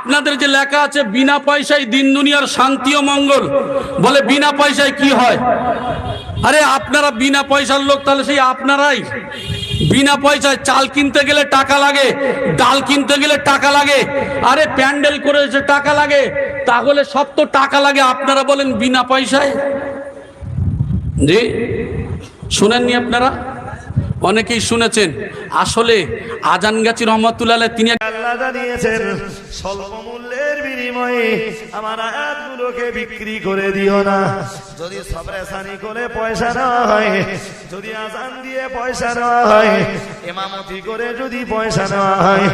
আপনাদের যে লেখা আছে, বিনা পয়সায় দিন দুনিয়ার শান্তি ও মঙ্গল বলে বিনা পয়সায় কি হয়? আরে, আপনারা বিনা পয়সার লোক, তাহলে সেই আপনারাই। বিনা পয়সায় চাল কিনতে গেলে টাকা লাগে, ডাল কিনতে গেলে টাকা লাগে, আরে, প্যান্ডেল করে করেছে টাকা লাগে, তাহলে সব তো টাকা লাগে, আপনারা বলেন বিনা পয়সায়? জি, শুনেননি আপনারা? অনেকেই শুনেছেন। আসলে আজান গাছি রহমতুল্লাহ তিনি আল্লাহ স্বল্প মূল্যের বিনিময়ে আমার আয়াতগুলোকে বিক্রি করে দিও না। যদি সবরেসানি করে পয়সা নেওয়া হয়, যদি আজান দিয়ে পয়সা নেওয়া হয়, এমামতি করে যদি পয়সা নেওয়া হয়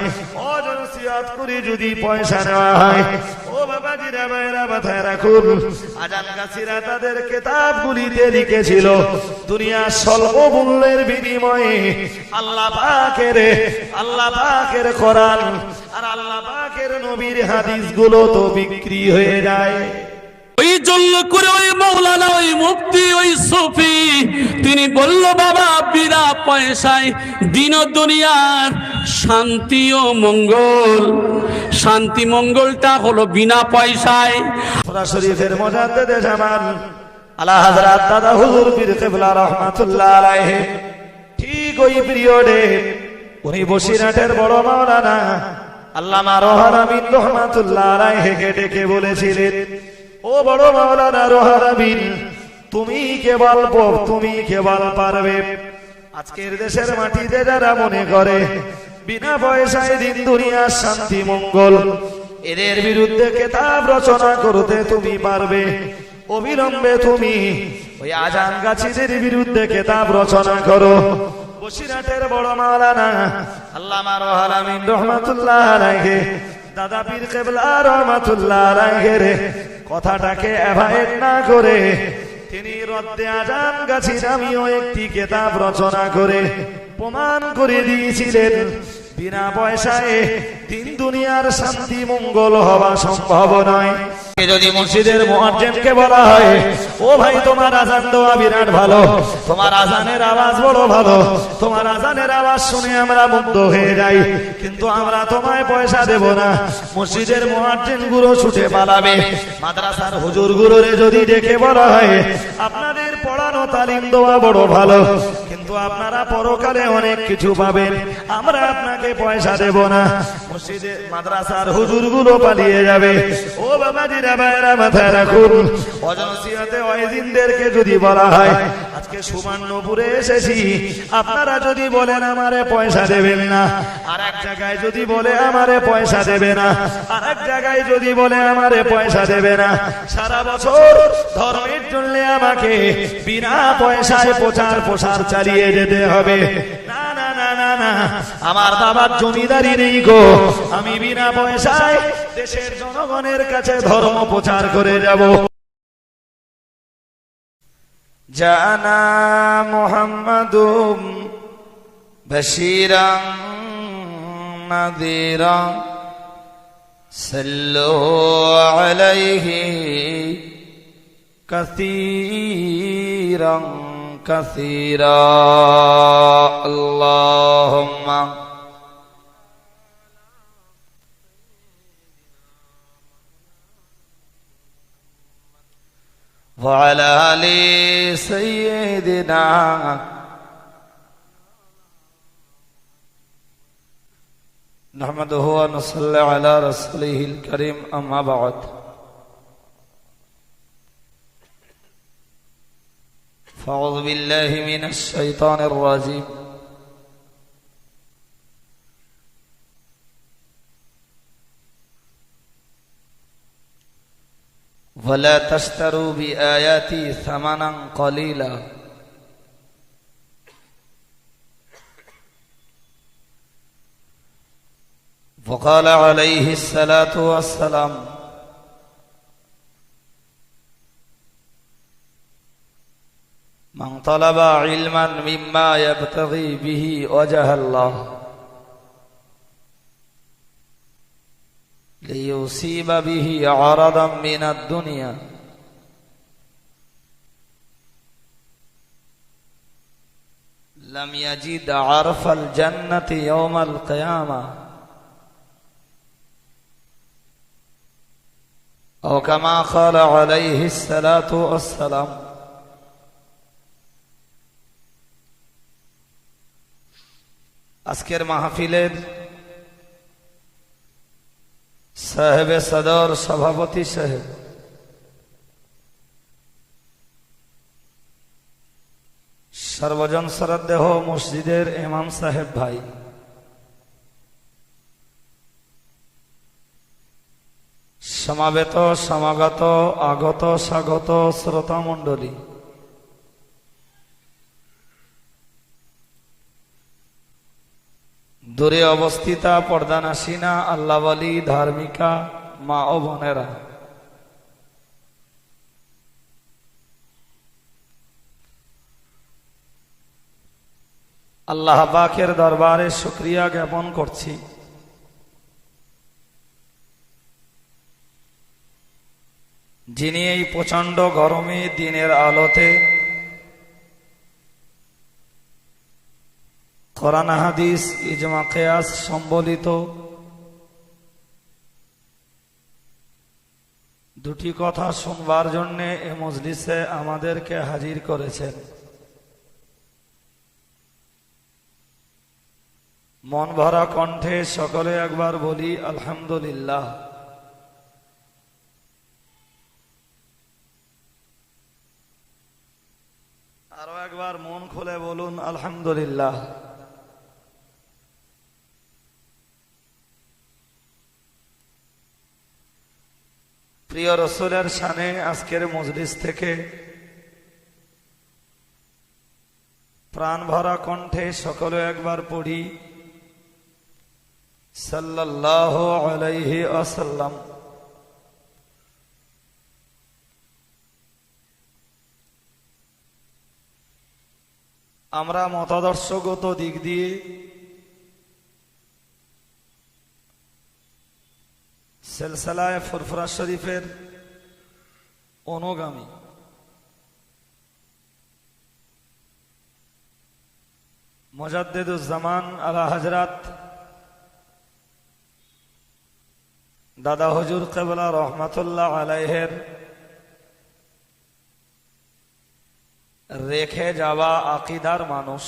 অজন সিয়াত করে যদি পয়সা নেওয়া হয়, ও বাবা জিরা বাইরা মাথায় রাখুন আজান গাছিরা তাদের কেতাবগুলিতে লিখেছিল দুনিয়ার স্বল্প মূল্যের বিনিময়ে আল্লাহ পাকের আল্লাহ পাকের কোরআন আর আল্লাহ পাকের নবীর হাদিসগুলো তো বিক্রি হয়ে যায়। ওই জন্য করে ওই মৌলানা ওই মুফতি ওই সুফি তিনি বলল বাবা বিনা পয়সায় দিন দুনিয়ার শান্তি ও মঙ্গল। শান্তি মঙ্গলটা হলো বিনা পয়সায়। শরীফের মোজাদ্দেদে জামান আলা হযরত দাদা হুজুর পীর কিবলা রাহমাতুল্লাহ আলাইহি। ঠিক ওই পিরিয়ডে উনি বসিরহাটের বড় মাওলানা আল্লামা রোহান আমিন রহমাতুল্লাহ আলাইহিকে ডেকে বলেছিলেন, ও বড় মাওলানা রোহান আমিন, তুমি কেবল তুমি কেবল পারবে। আজকের দেশের মাটিতে যারা মনে করে, বিনা পয়সায় দিন দুনিয়ার শান্তি, মঙ্গল, এদের বিরুদ্ধে কেতাব রচনা করতে তুমি পারবে, অবিলম্বে তুমি ওই আজান গাছিদের বিরুদ্ধে কেতাব রচনা করো। বসিরহাটের বড় মাওলানা আল্লামা রহাল আমিন রহমাতুল্লাহ আলাইহি। দাদা পীর কেবলা রহমাতুল্লাহ আলাইহি রে। কথাটাকে অ্যাভয়েড না করে তিনি রদ্দে আজান গাছি আমিও একটি কেতাব রচনা করে প্রমাণ করে দিয়েছিলেন। বিনা পয়সায় দিন দুনিয়ার শান্তি মঙ্গল হওয়া সম্ভব নয়। যদি মসজিদের মুয়াজ্জিনকে বলা হয়, ও ভাই, তোমার আজান দেওয়া বিরাট ভালো। তোমার আজানের আওয়াজ বড় ভালো। তোমার আজানের আওয়াজ শুনে আমরা মুগ্ধ হয়ে যাই। কিন্তু আমরা তোমায় পয়সা দেব না। মসজিদের মুয়াজ্জিনগুলো ছুটে পালাবে। মাদ্রাসার হুজুর গুলোরে যদি ডেকে বলা হয়, আপনাদের পড়ানো তালিম দেওয়া বড় ভালো। কিন্তু আপনারা পরকালে অনেক কিছু পাবেন। আমরা আপনাকে পয়সা দেব না। মসজিদে মাদ্রাসার হুজুরগুলো পালিয়ে যাবে। ও বাবা জিরা বাইরা মাথায় রাখুন। অজনসিয়াতে ওয়াইজিনদেরকে যদি বলা হয়, আজকে সুবর্ণপুরে এসেছি। আপনারা যদি বলেন আমারে পয়সা দেবেন না আর এক জায়গায় যদি বলে আমারে পয়সা দেবে না আর এক জায়গায় যদি বলে আমারে পয়সা দেবে না, সারা বছর ধর্মের জন্য আমাকে বিনা পয়সায় প্রচার প্রসার চালিয়ে যেতে হবে। না না না না না আমার বাবার জমিদারি নেই গো আমি বিনা পয়সায় দেশের জনগণের কাছে ধর্ম প্রচার করে যাব জানা মোহাম্মদুম বশীরা নাদিরা صلوا عليه كثيرا كثيرا. اللهم وعلى آل سيدنا نحمده ونصلي على رسوله الكريم أما بعد. فأعوذ بالله من الشيطان الرجيم. ولا تشتروا بآياتي ثمنا قليلا. وقال عليه الصلاة والسلام من طلب علما مما يبتغي به وجه الله. ليصيب به عرضا من الدنيا. لم يجد عرف الجنة يوم القيامة. أو كما قال عليه الصلاة والسلام আজকের মাহফিলের সাহেবে সদর সভাপতি সাহেব। সর্বজন শ্রদ্ধেহ মসজিদের ইমাম সাহেব ভাই। সমাবেত, সমাগত, আগত, স্বাগত শ্রোতা মণ্ডলী দূরে অবস্থিতা, পর্দানাসীনা আল্লাহওয়ালি ধার্মিকা, মা ও বোনেরা। আল্লাহ পাকের দরবারে শুক্রিয়া জ্ঞাপন করছি। যিনি এই প্রচণ্ড গরমে দিনের আলোতে কোরআন হাদিস, ইজমা কেয়াস সম্বলিত দুটি কথা শুনবার জন্য এ মজলিসে আমাদেরকে হাজির করেছেন। মন ভরা কণ্ঠে সকলে একবার বলি, আলহামদুলিল্লাহ। আরও একবার মন খুলে বলুন, আলহামদুলিল্লাহ। প্রিয় রসুলের সানে আজকের মজলিস থেকে প্রাণ ভরা কণ্ঠে সকলে একবার পড়ি। সাল্লাহ আলাইহি আসাল্লাম আমরা মতাদর্শগত দিক দিয়ে সেলসালায় ফুরফুরা শরীফের অনুগামী। মজাদ্দেদুজ্জামান আলা হজরত দাদা হজুর কেবলা রহমাতুল্লাহ আলাইহের রেখে যাওয়া আকিদার মানুষ।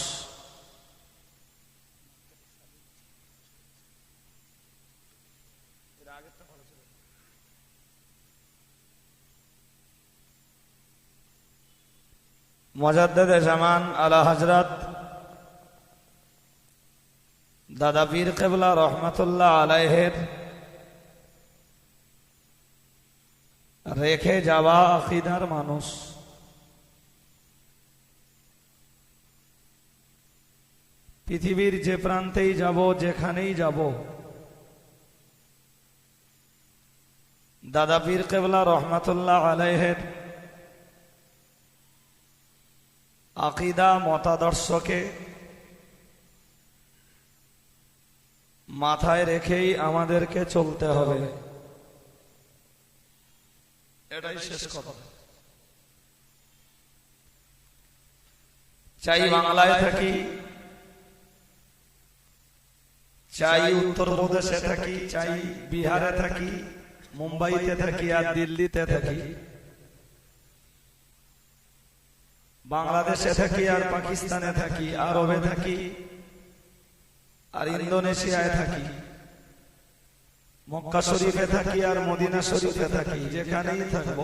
মজাদ্দেদ জামান আলা হজরত দাদা পীর কেবলা রহমতুল্লাহ আলাইহের রেখে যাওয়া আকিদার মানুষ। পৃথিবীর যে প্রান্তেই যাব, যেখানেই যাব, দাদা পীর কেবলা রহমাতুল্লাহ আলাইহের আকিদা, মতাদর্শকে মাথায় রেখেই আমাদেরকে চলতে হবে। এটাই শেষ কথা। চাই বাংলায় থাকি, চাই উত্তরপ্রদেশে থাকি, চাই বিহারে থাকি, মুম্বাইতে থাকি আর দিল্লিতে থাকি। বাংলাদেশে থাকি আর পাকিস্তানে থাকি আরবে থাকি আর ইন্দোনেশিয়ায় থাকি। মক্কা শরীফে থাকি আর মদিনা শরীফে থাকি যেখানেই থাকব।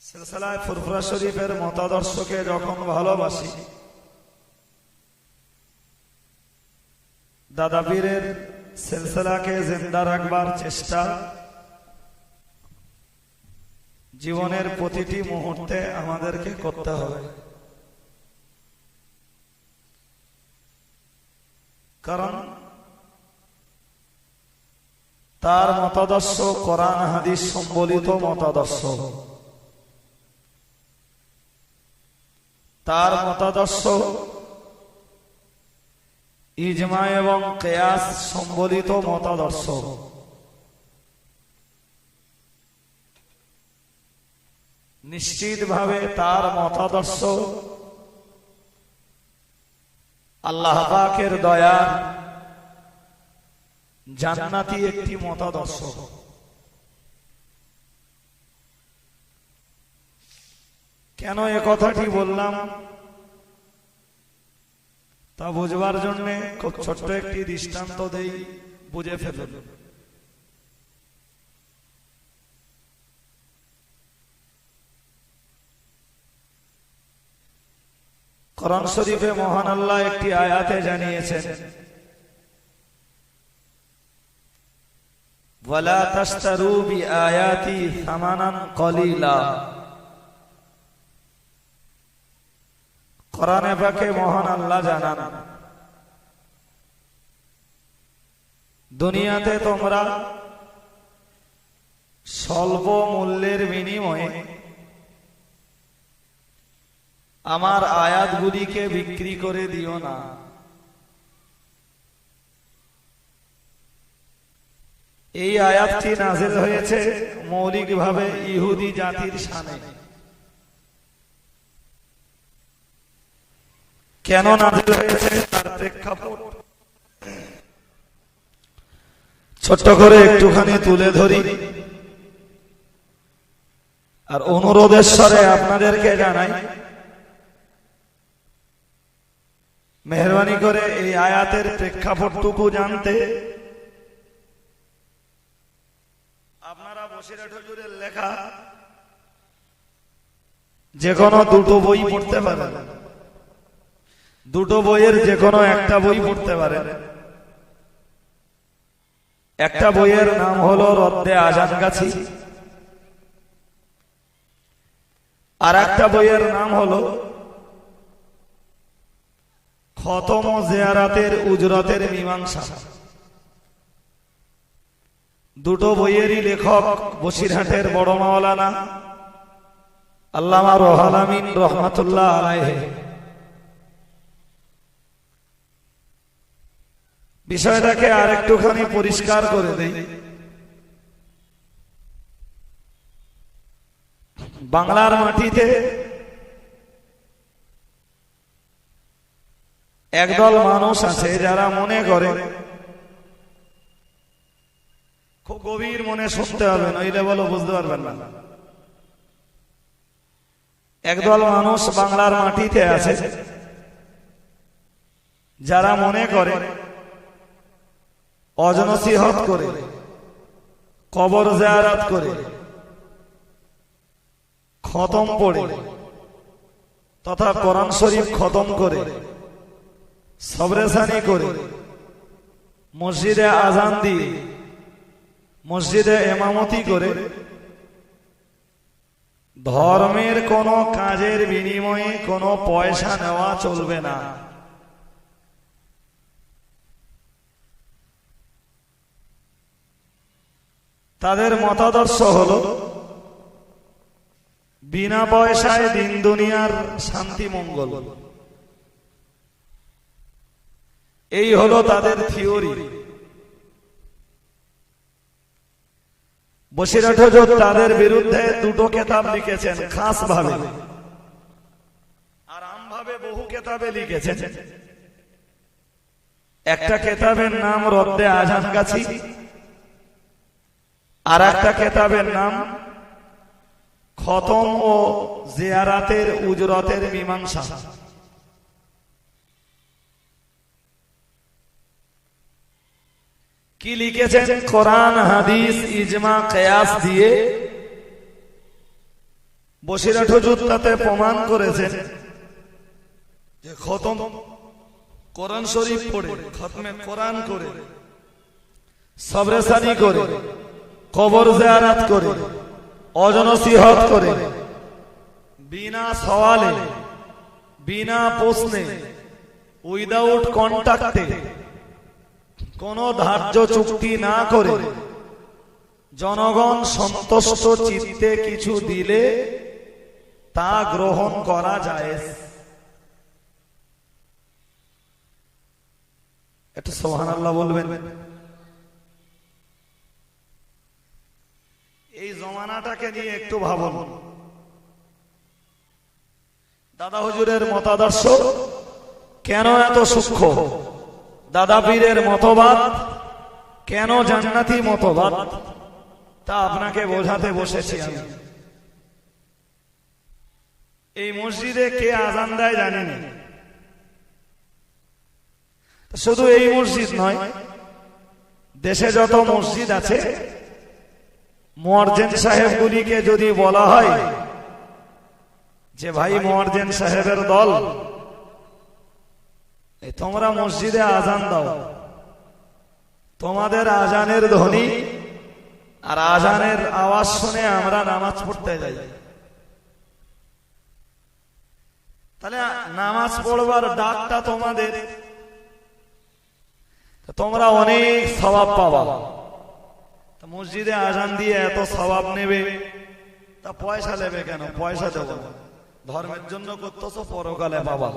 সিলসিলায় ফুরফুরা শরীফের মতাদর্শকে যখন ভালোবাসি দাদা বীরের সিলসিলাকে জিন্দা রাখবার চেষ্টা জীবনের প্রতিটি মুহূর্তে আমাদেরকে করতে হবে। কারণ তার মতাদর্শ কোরআন হাদিস সম্বলিত মতাদর্শ। তার মতাদর্শ ইজমা এবং কেয়াস সম্বলিত মতাদর্শ। নিশ্চিতভাবে তার মতাদর্শ। আল্লাহ পাকের দয়া জান্নাতি একটি মতাদর্শ। কেন এ কথাটি বললাম? তা বুঝবার জন্য খুব ছোট্ট একটি দৃষ্টান্ত দেই বুঝে ফেলুন। কোরআন শরীফে মহান আল্লাহ একটি আয়াতে জানিয়েছেন, ওয়ালা তাশতারু বিআয়াতি সামানান কলিলা। কোরআনে পাকে মহান আল্লাহ জানান, দুনিয়াতে তোমরা স্বল্প মূল্যের বিনিময়ে আমার আয়াতগুলিকে বিক্রি করে দিও না। এই আয়াতটি নাজিল হয়েছে মৌলিকভাবে ইহুদি জাতির সামনে। কেন নাজিল হয়েছে তার প্রেক্ষাপট? ছোট্ট করে একটুখানি তুলে ধরি। আর অনুরোধের স্বরে আপনাদেরকে জানাই মেহরবানি করে এই আয়াতের প্রেক্ষাপটটুকু জানতে আপনারা বসিরহাট হুজুরের লেখা যে কোনো দুটো বই পড়তে পারেন। দুটো বইয়ের যে কোনো একটা বই পড়তে পারেন। একটা বইয়ের নাম হলো রদ্দে আজান গাছি আর একটা বইয়ের নাম হলো খতম জিয়ারাতের উজরতের মীমাংসা। দুটো বইয়েরই লেখক বসিরহাটের বড় মাওলানা আল্লামা রোহাল আমিন রহমাতুল্লাহ আলাইহে। বিষয়টাকে আর একটুখানি পরিষ্কার করে দেই। বাংলার মাটিতে একদল মানুষ আছে যারা মনে করে। খুব গভীর মনে শুনতে হবে, নইলে বলো বুঝতে পারবেন না। একদল মানুষ বাংলার মাটিতে আছে, যারা মনে করে, অজনসিহত করে, কবর জায়ারাত করে, খতম পড়ে তথা কোরআন শরীফ খতম করে সবরেসানি করে। মসজিদে আজান দিয়ে মসজিদে এমামতি করে। ধর্মের কোন কাজের বিনিময়ে কোনো পয়সা নেওয়া চলবে না। তাদের মতাদর্শ হলো, বিনা পয়সায় দিন দুনিয়ার শান্তি মঙ্গল। এই হলো তাদের থিওরি। হুজুর তাদের বিরুদ্ধে দুটো কেতাব লিখেছেন খাস ভাবে আর আমভাবে বহু কেতাবে লিখেছেন। একটা কেতাবের নাম রদ্দে আজান গাছি আর একটা কেতাবের নাম খতম ও জিয়ারাতের উজরতের মীমাংসা। কি লিখেছেন? কোরআন, হাদিস, ইজমা, কেয়াস দিয়ে? হুজুর তাতে প্রমাণ করেছেন। যে খতম। কোরআন শরীফ পড়ে, খতমে কোরআন করে সবরেসানি করে, কবর জিয়ারাত করে, অজনসিহত করে, বিনা সওয়ালে, বিনা প্রশ্নে উইদাউট কন্ট্যাক্টে কোন ধার্য চুক্তি না করে জনগণ সন্তুষ্ট চিত্তে কিছু দিলে তা গ্রহণ করা যায়। একটু সোহান আল্লাহ বলবেন। এই জমানাটাকে নিয়ে একটু ভাবুন। দাদা হুজুরের মতাদর্শ কেন এত সূক্ষ্ম? দাদা পীরের মতবাদ? কেন জান্নাতি মতবাদ? তা আপনাকে বোঝাতে বসেছি আমি। এই মসজিদে কে আজান দেয় জানেন শুধু এই মসজিদ নয়, দেশে যত মসজিদ আছে মোয়ার্জেন সাহেবগুলিকে যদি বলা হয় যে ভাই মোয়ার্জেন সাহেবের দল তোমরা মসজিদে আজান দাও। তোমাদের আজানের ধ্বনি আর আজানের আওয়াজ শুনে আমরা নামাজ পড়তে যাই। তাহলে নামাজ পড়বার ডাকটা তোমাদের। তোমরা অনেক স্বভাব পাবা। মসজিদে আজান দিয়ে এত স্বভাব নেবে। তা পয়সা নেবে কেন? পয়সা দেবো ধর্মের জন্য করতেছো পরকালে বাবা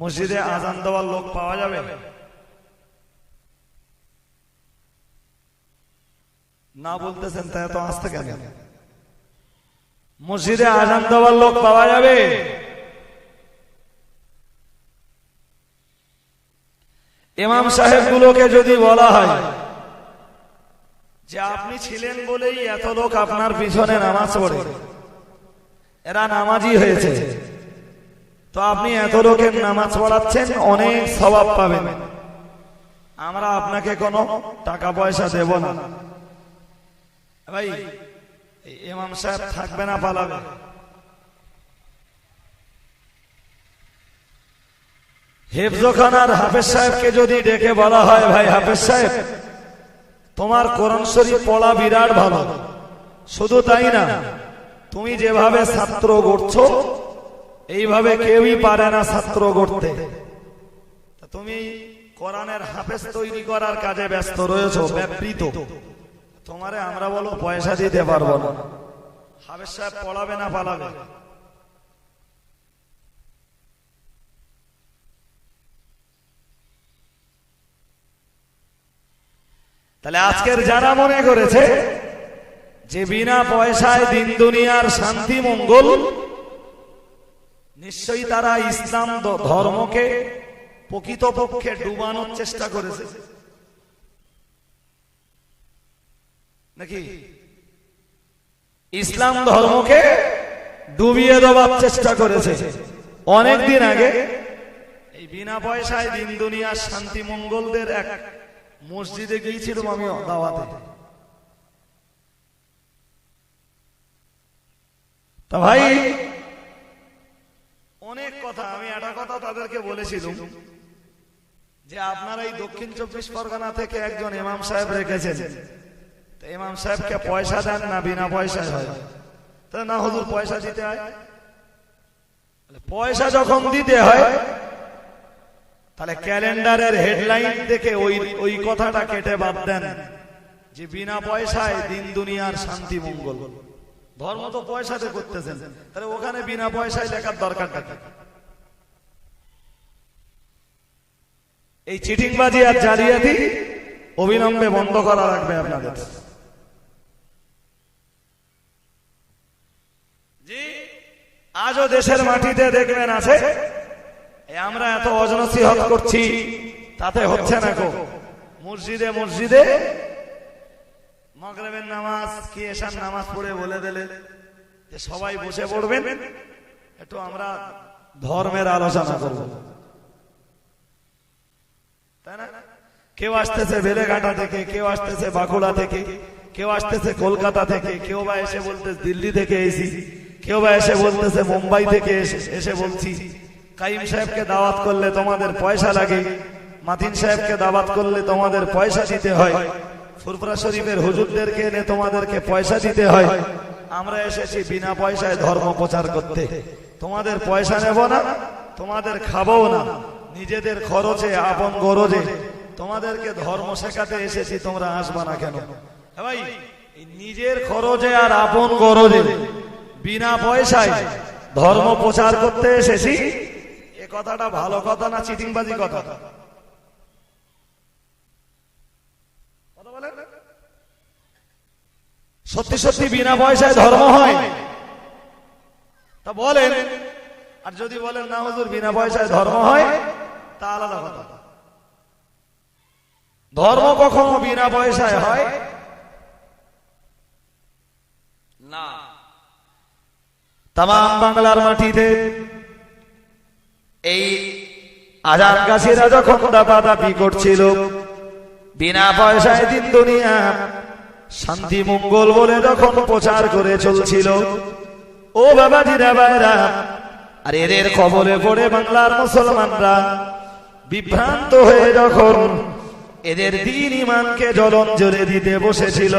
মসজিদে আজান দেওয়ার লোক পাওয়া যাবে? না বলতেছেন তাই তো আসতে কেন? মসজিদে আজান দেওয়ার লোক পাওয়া যাবে? ইমাম সাহেব গুলোকে যদি বলা হয় যে আপনি ছিলেন বলেই এত লোক আপনার পিছনে নামাজ পড়ে। এরা নামাজই হয়েছে। তো আপনি এত লোকের নামাজ পড়াচ্ছেন, অনেক স্বভাব পাবেন। আমরা আপনাকে কোনো টাকা পয়সা দেব না। ভাই, এই ইমাম সাহেব থাকবে না পালাবে। হেফজখানার হাফেজ সাহেবকে যদি ডেকে বলা হয়, ভাই হাফেজ সাহেব, তোমার কোরআন শরীফ পড়া বিরাট ভালো। শুধু তাই না, তুমি যেভাবে ছাত্র গড়ছো এইভাবে কেউই পারে না ছাত্র গড়তে। তুমি কোরআনের হাফেজ তৈরি করার কাজে ব্যস্ত রয়েছো ব্যাপৃত তোমারে আমরা বলো পয়সা দিতে পারব না। হাফেজ সাহেব পড়াবে না পালাবে? তাহলে আজকের যারা মনে করেছে যে বিনা পয়সায় দিন দুনিয়ার শান্তি মঙ্গল নিশ্চয়ই তারা ইসলাম ধর্মকে প্রকৃতপক্ষে ডুবানোর চেষ্টা করেছে। নাকি? ইসলাম ধর্মকে ডুবিয়ে দেওয়ার চেষ্টা করেছে। অনেক দিন আগে এই বিনা পয়সায় দিন দুনিয়ার শান্তি মঙ্গলদের এক মসজিদে গিয়েছিলাম আমি দাওয়াতে। তা ভাই অনেক কথা, আমি একটা কথা তাদেরকে বলেছিলাম যে আপনারা এই দক্ষিণ চব্বিশ পরগনা থেকে একজন ইমাম সাহেব রেখেছেন। ইমাম সাহেবকে পয়সা দেন না, বিনা পয়সায় হয়। তা না, হুজুর, পয়সা দিতে হয়? পয়সা যখন দিতে হয়, তাহলে ক্যালেন্ডারের হেডলাইন দেখে ওই ওই কথাটা কেটে বাদ দেন যে বিনা পয়সায় দিন দুনিয়ার শান্তি মঙ্গল। ধর্ম তো পয়সাতে করতেছেন। তাহলে ওখানে বিনা পয়সায় লেখার দরকার? এই চিটিংবাজি আর জালিয়াতি অবিলম্বে বন্ধ করা লাগবে আপনাদের। জি আজও দেশের মাটিতে দেখবেন আছে আমরা এত অজনসিহত করছি তাতে হচ্ছে না গো। মসজিদে মসজিদে মগরবের নামাজ কি এসার নামাজ পড়ে বলে দিলে? যে সবাই বসে পড়বেন? একটু আমরা ধর্মের আলোচনা করব। তাই না? কেউ আসতেছে বেলেঘাটা থেকে কেউ আসতেছে বাঁকুড়া থেকে কেউ আসতেছে কলকাতা থেকে কেউ বা এসে বলতেছে দিল্লি থেকে এসি কেউ বা এসে বলতেছে মুম্বাই থেকে এসে এসে বলছি কাইম সাহেবকে দাওয়াত করলে তোমাদের পয়সা লাগে মাতিন সাহেবকে দাওয়াত করলে তোমাদের পয়সা দিতে হয়। ফুরফুরা শরীফের হুজুরদেরকে এনে তোমাদেরকে পয়সা দিতে হয়। আমরা এসেছি বিনা পয়সায় ধর্ম প্রচার করতে। তোমাদের পয়সা নেব না, তোমাদের খাব না। নিজেদের খরচে, আপন গরজে। তোমাদেরকে ধর্ম শেখাতে এসেছি, তোমরা আসবা না কেন? ভাই নিজের খরচে আর আপন গরজে বিনা পয়সায় ধর্ম প্রচার করতে এসেছি? এ কথাটা ভালো কথা না চিটিংবাজি কথা কথা বলেন? সত্যি সত্যি বিনা পয়সায় ধর্ম হয়। তা বলেন আর যদি বলেন না হুজুর বিনা পয়সায় ধর্ম হয় তা আলাদা কথা। ধর্ম কখনো বিনা পয়সায় হয়? না। তাম বাংলার মাটিতে এই আজান গাছিরা যখন দাপা দাপি করছিল বিনা পয়সায় দিন দুনিয়া শান্তি মঙ্গল বলে যখন প্রচার করে চলছিল। ও বাবা জিরা বাইরা আর এদের খবরে পড়ে বাংলার মুসলমানরা বিভ্রান্ত হয়ে যখন এদের দিন ইমানকে জ্বলন জলে দিতে বসেছিল।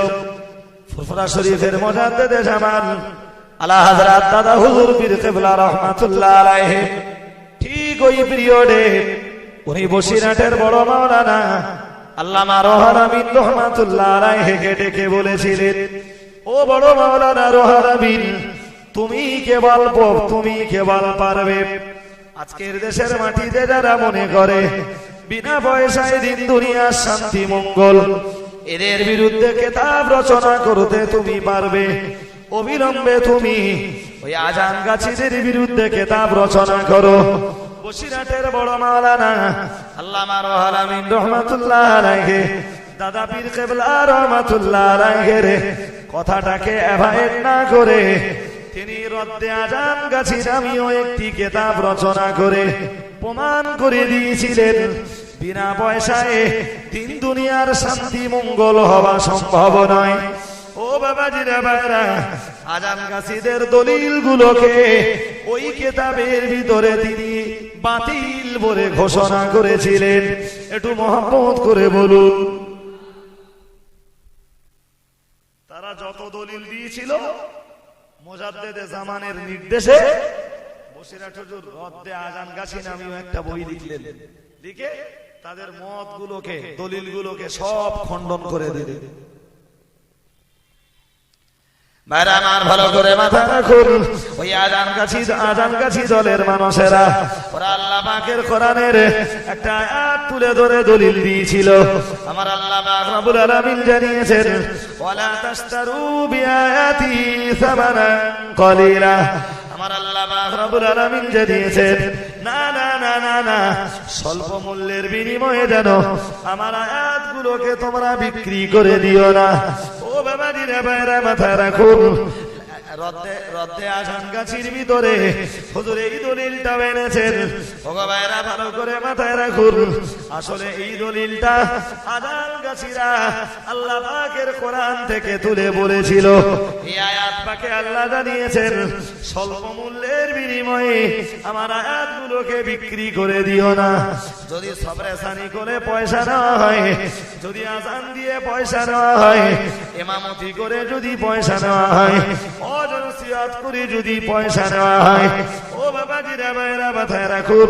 ফুরফুরা শরীফের মজাদ্দেদে জামান, আলা হাজরাত দাদা হুজুর পীর কেবলা রহমাতুল্লাহ আলাইহি। ঠিক ওই পিরিয়ডে উনি বসিরহাটের বড় মাওলানা আল্লামা রোহান আমিন রহমাতুল্লাহ আলাইহিকে ডেকে বলেছিলেন, ও বড় মাওলানা রোহান আমিন, তুমি কেবল তুমি কেবল পারবে। আজকের দেশের মাটিতে যারা মনে করে, বিনা পয়সায় দিন দুনিয়ার শান্তি, মঙ্গল, এদের বিরুদ্ধে কেতাব রচনা করতে তুমি পারবে, অবিলম্বে তুমি ওই আজান গাছিদের বিরুদ্ধে কেতাব রচনা করো। বসিরহাটের বড় মাওলানা আল্লামা রোহাল আমিন রহমাতুল্লাহ আলাইহি। দাদা পীর কেবলা রহমাতুল্লাহ আলাইহি রে। কথাটাকে অ্যাভয়েড না করে তিনি রদ্দে আজান গাছি নামিও একটি কেতাব রচনা করে প্রমাণ করে দিয়েছিলেন, বিনা পয়সায় তিন দুনিয়ার শান্তি মঙ্গল হওয়া সম্ভব নয়। ও বাবাজি রে বাইরা আজান গাছিদের দলিল গুলোকে ওই কেতাবের ভিতরে তিনি বাতিল বলে ঘোষণা করেছিলেন। একটু মহব্বত করে বলুন। তারা যত দলিল দিয়েছিল জামানের নির্দেশে তাদের মত গুলোকে দলিল গুলোকে সব খণ্ডন করে দিলেন। ভালো করে মাথা ওই মানুষেরা। আল্লাহ একটা ধরে দলিল দিয়েছিল। আমার আল্লাহ আমার আল্লাহ না না না না না, স্বল্প মূল্যের বিনিময়ে যেন আমার আয়াতগুলোকে তোমরা বিক্রি করে দিও না। ও বাবা দিনে বাইরা মাথা রাখুন রদ্দে রদ্দে আসান গাছির ভিতরে। হুজুর এই দলিলটা এনেছেন ভালো করে মাথায় রাখুন। আসলে এই দলিলটা গাছিরা আল্লাহ পাকের কোরআন থেকে তুলে বলেছিল। এই আয়াত পাকে জানিয়েছেন, স্বল্প মূল্যের বিনিময়ে আমার আয়াতগুলোকে বিক্রি করে দিও না। যদি সবরেসানি করে পয়সা নেওয়া হয়, যদি আজান দিয়ে পয়সা নেওয়া হয়, এমামতি করে যদি পয়সা নেওয়া হয় অজনসিয়াত করে, যদি পয়সা নেওয়া হয়। ও বাবা জিরা বাইরা মাথায় রাখুন।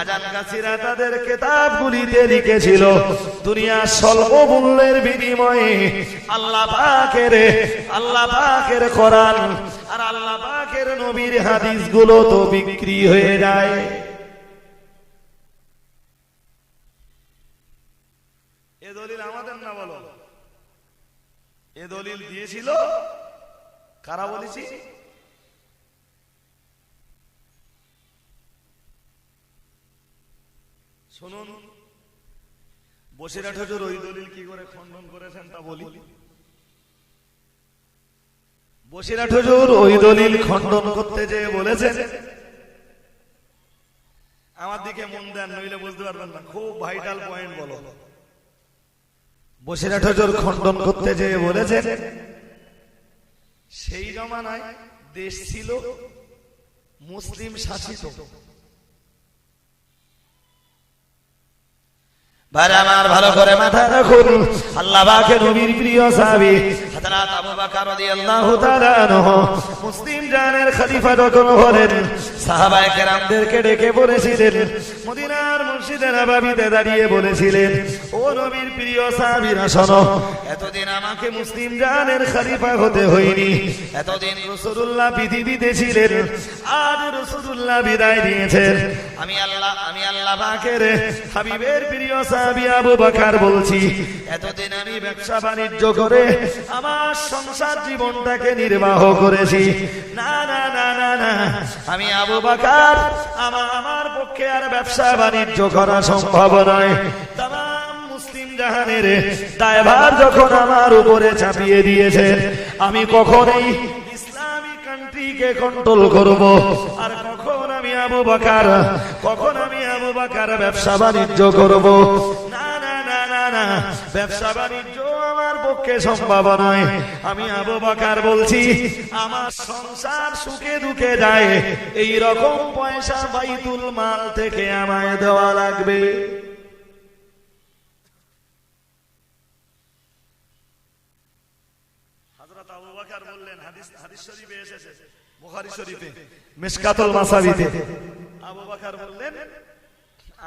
আজান গাছিরা তাদের কেতাবগুলিতে লিখেছিল দুনিয়ার স্বল্প মূল্যের বিনিময়ে আল্লাহ পাকের আল্লাহ পাকের কোরআন আর আল্লাহ পাকের নবীর হাদিসগুলো তো বিক্রি হয়ে যায়। এ দলিল আমাদের না বলো? এ দলিল দিয়েছিল? কারা বলেছি? শুনুন, বসিরহাট হুজুর ওই দলিল কি করে খণ্ডন করেছেন তা বলি। বসিরহাট হুজুর ওই দলিল খণ্ডন করতে যে বলেছেন আমার দিকে মন দেন, নইলে বুঝতে পারবেন না। খুব ভাইটাল পয়েন্ট বলো। বসিরহাট হুজুর খণ্ডন করতে যে বলেছেন সেই জমানায় দেশ ছিল মুসলিম শাসিত। ভাই আমার ভালো করে মাথা রাখুন। আল্লাহ নবীর প্রিয় সাহাবী হযরত আবু বকর রাদিয়াল্লাহু তাআলা আনহু মুসলিম জানের খলিফা যখন হলেন সাহাবায়ে কেরামদেরকে ডেকে বলেছিলেন মদিনার মসজিদে নববীতে দাঁড়িয়ে বলেছিলেন ও নবীর প্রিয় সাহাবীরা শোনো এতদিন আমাকে মুসলিম জানের খলিফা হতে হয়নি। এতদিন রাসূলুল্লাহ পৃথিবীতে ছিলেন আজ রাসূলুল্লাহ বিদায় দিয়েছেন আমি আল্লাহ আমি আল্লাহ পাকের হাবিবের প্রিয় সাহাবী আবু বকর বলছি এতদিন আমি ব্যবসা বাণিজ্য করে আমার সংসার জীবনটাকে নির্বাহ করেছি। না না না না না। আমি আবু বকর। আমার আমার পক্ষে আর ব্যবসা বাণিজ্য করা সম্ভব নয়। কান্ট্রিকে কন্ট্রোল করব। আর কখন আমি আবু বাকার, কখন আমি আবু ব্যবসা বাণিজ্য করব? না না না না না। ব্যবসা বাণিজ্য পক্ষে সম্ভব নয়। আমি আবু বাকার বলছি আমার সংসার সুখে দুঃখে যায়। এই রকম পয়সা বাইতুল মাল থেকে আমায় দেওয়া লাগবে। হযরত আবু বকর বললেন হাদিস হাদিস শরীফে এসেছে। বুখারী শরীফে মিশকাতুল মাসাবিতে। আবু বকর বললেন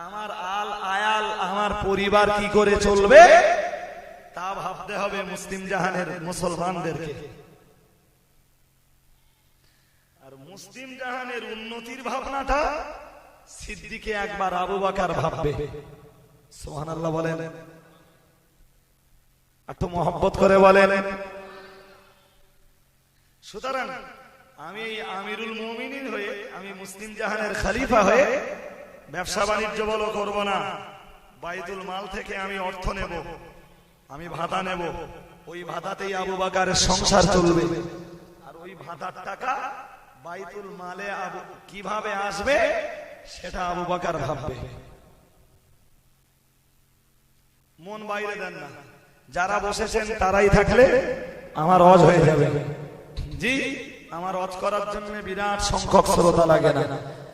আমার আল আয়াল আমার পরিবার কি করে চলবে? তা ভাবতে হবে মুসলিম জাহানের মুসলমানদেরকে। আর মুসলিম জাহানের উন্নতির ভাবনাটা সিদ্দিকে একবার আবু বকর ভাববে। সুবহানাল্লাহ বলেন। একটু মহব্বত করে বলেন। সুতরাং আমি আমিরুল মুমিনিন হয়ে, আমি মুসলিম জাহানের খালিফা হয়ে ব্যবসা বাণিজ্য বলো করব না, বাইতুল মাল থেকে আমি অর্থ নেব। আমি ভাতা নেব। ওই ভাতাতেই আবু বাকারের সংসার চলবে। আর ওই ভাতার টাকা বাইতুল মালে আবু কীভাবে আসবে সেটা আবু বাকার ভাববে। মন বাইরে দেন না। যারা বসেছেন তারাই থাকলে আমার অজ হয়ে যাবে। জি আমার অজ করার জন্য বিরাট সংখ্যক শ্রোতা লাগে না।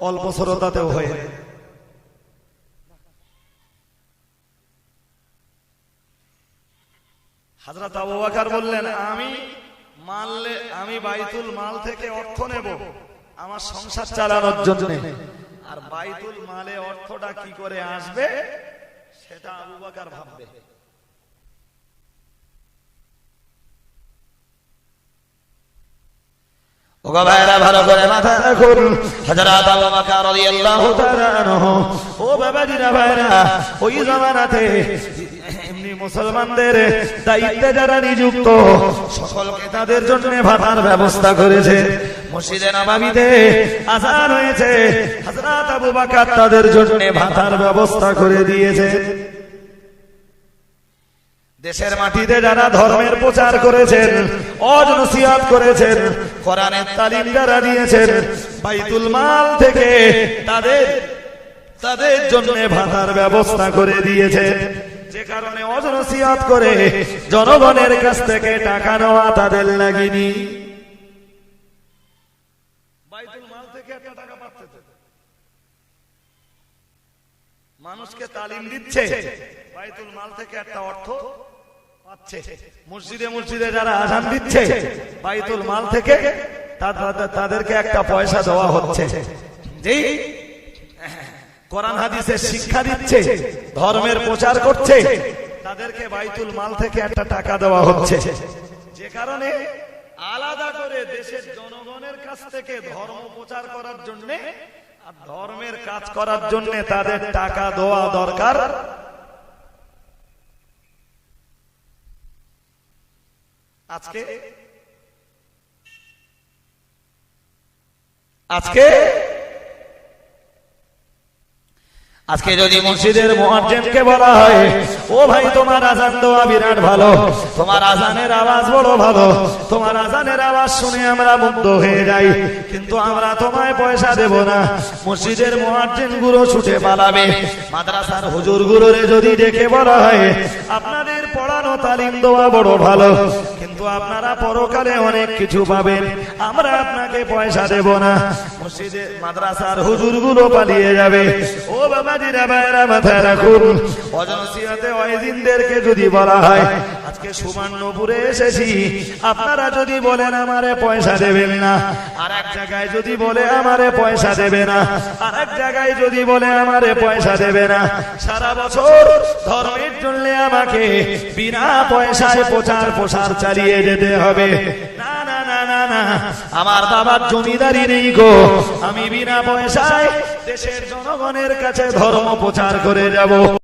অল্প শ্রোতাতেও হয়ে হাজরত আবু বকর বললেন আমি মাললে আমি বাইতুল মাল থেকে অর্থ নেব আমার সংসার চালানোর জন্য। আর বাইতুল মালে অর্থটা কি করে আসবে সেটা আবু বকর ভাববে। ওগো ভাইরা ভালো করে মাথা রাখুন। হযরত আবু বকর রাদিয়াল্লাহু তাআলা আনহু। ও বাবাজিরা ভাইরা ওই জামানাতে মুসলমানদের দায়িত্বে যারা নিযুক্ত, সকলকে তাদের জন্য ভাতার ব্যবস্থা করেছে। মসজিদে নবাবিতে আজান হয়েছে। হযরত আবু বকর তাদের জন্য ভাতার ব্যবস্থা করে দিয়েছে। দেশের মাটিতে যারা ধর্মের প্রচার করেছেন অজনসিয়াত করেছেন, কোরআনের তালিম যারা দিয়েছেন, বাইতুল মাল থেকে তাদের তাদের জন্য ভাতার ব্যবস্থা করে দিয়েছে। যে কারণে অজনসিয়াত করে জনগণের কাছ থেকে টাকা নেওয়া তাদের লাগেনি। মানুষকে তালিম দিচ্ছে, বাইতুল মাল থেকে একটা অর্থ পাচ্ছে। মসজিদে মসজিদে যারা আজান দিচ্ছে, বাইতুল মাল থেকে তাদেরকে একটা পয়সা দেওয়া হচ্ছে। জি কোরআন হাদিসের শিক্ষা দিচ্ছে ধর্মের প্রচার করছে তাদেরকে বাইতুল মাল থেকে একটা টাকা দেওয়া হচ্ছে। যে কারণে আলাদা করে দেশের জনগণের কাছ থেকে ধর্ম প্রচার করার জন্য আর ধর্মের কাজ করার জন্য তাদের টাকা দেওয়া দরকার। আজকে আজকে আজকে যদি মসজিদের মোয়াজ্জেমকে বলা হয় ও ভাই তোমার আজান দেওয়া বিরাট ভালো তোমার আজানের আওয়াজ বড় ভালো তোমার আজানের আওয়াজ শুনে আমরা মুগ্ধ হয়ে যাই কিন্তু আমরা তোমায় পয়সা দেব না মসজিদের মুয়াজ্জিনগুলো ছুটে পালাবে মাদ্রাসার হুজুর গুলোরে যদি দেখে বলা হয় আপনাদের পড়ানো তালিম দেওয়া বড় ভালো। কিন্তু আপনারা পরকালে অনেক কিছু পাবেন। আমরা আপনাকে পয়সা দেব না। মসজিদে মাদ্রাসার হুজুরগুলো পালিয়ে যাবে। ও বাবাজিরা ভাইরা মাথায় রাখুন। অজনসিয়াতে ওয়াইদিনদেরকে যদি বলা হয়, আজকে সুবর্ণপুরে এসেছি। আপনারা যদি বলেন, আমারে পয়সা দেবেন না। আর এক জায়গায় যদি বলে, আমারে পয়সা দেবে না। আর এক জায়গায় যদি বলে, আমারে পয়সা দেবে না। সারা বছর ধর্মের জন্য আমাকে বিনা পয়সায় প্রচার প্রসার চালিয়ে যেতে হবে। না না না না না। আমার বাবার জমিদারি নেই গো। আমি বিনা পয়সায় দেশের জনগণের কাছে ধর্ম প্রচার করে যাব।